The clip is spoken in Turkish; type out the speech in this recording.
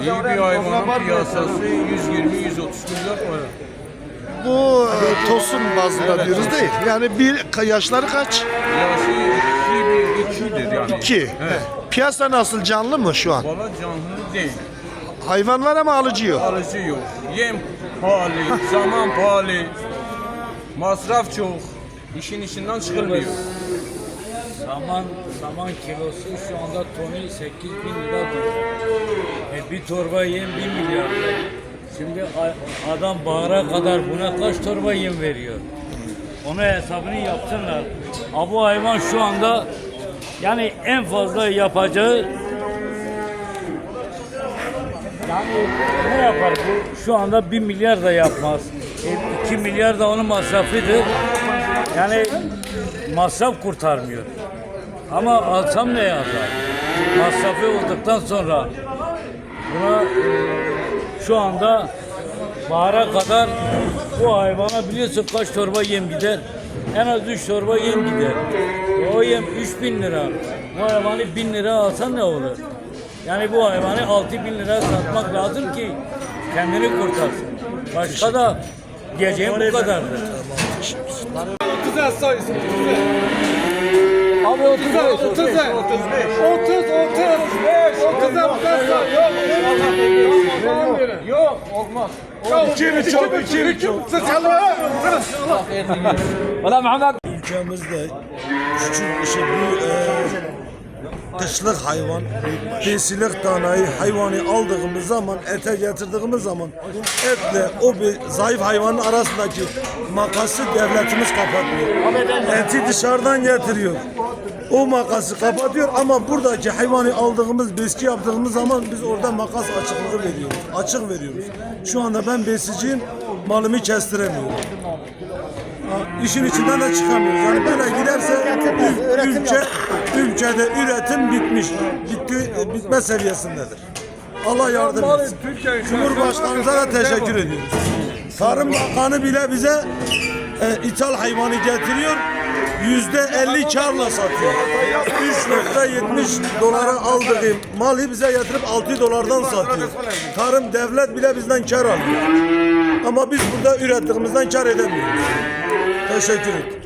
İyi bir hayvanın piyasası 120-130 milyar para. Bu e, tosun bazında diyoruz değil. Yani bir yaşları kaç? Yaşı 2-1-2'dir yani. İki. Evet. Piyasa nasıl canlı mı şu an? Valla canlı değil. Hayvan var ama alıcı yok. Alıcı yok. Yem pahalı, zaman pahalı. Masraf çok. İşin içinden çıkılmıyor. Saman, saman kilosu şu anda tonu 8 bin lira E bir torba yem 1 milyar. Şimdi adam bahara kadar buna kaç torba yem veriyor? Onu hesabını yapsınlar. Ha bu hayvan şu anda yani en fazla yapacağı yani ne yapar bu? Şu anda 1 milyar da yapmaz. E, 2 milyar da onun masrafıdır. Yani masraf kurtarmıyor. Ama alsam ne yazar? Masrafı olduktan sonra buna e, şu anda bahara kadar bu hayvana biliyorsun kaç torba yem gider? En az 3 torba yem gider. E, o yem 3000 lira. Bu hayvanı 1000 lira alsan ne olur? Yani bu hayvanı 6000 lira satmak lazım ki kendini kurtarsın. Başka da diyeceğim bu kadardır. Abi 30 30 30 30 30 30 Yok olmaz. 2 çok 2 çok Valla Muhammed ülkemizde küçük şey bu e, kışlık hayvan, besilik danayı hayvanı aldığımız zaman, ete getirdiğimiz zaman etle o bir zayıf hayvanın arasındaki makası devletimiz kapatmıyor. Eti dışarıdan getiriyor. O makası kapatıyor ama buradaki hayvanı aldığımız, beski yaptığımız zaman biz orada makas açıklığı veriyoruz. Açık veriyoruz. Şu anda ben besiciyim, malımı kestiremiyorum. Ha, işin içinden de çıkamıyoruz. Yani böyle giderse ül- ülke ülkede üretim bitmiş. Bitti, bitme seviyesindedir. Allah yardım etsin. Cumhurbaşkanımıza da teşekkür ediyoruz. Tarım Bakanı bile bize e, ithal hayvanı getiriyor. Yüzde 50 karla satıyor. 3.70 dolara aldığı malı bize getirip 6 dolardan satıyor. Tarım devlet bile bizden kar alıyor. Ama biz burada ürettiğimizden kar edemiyoruz. Teşekkür ederim.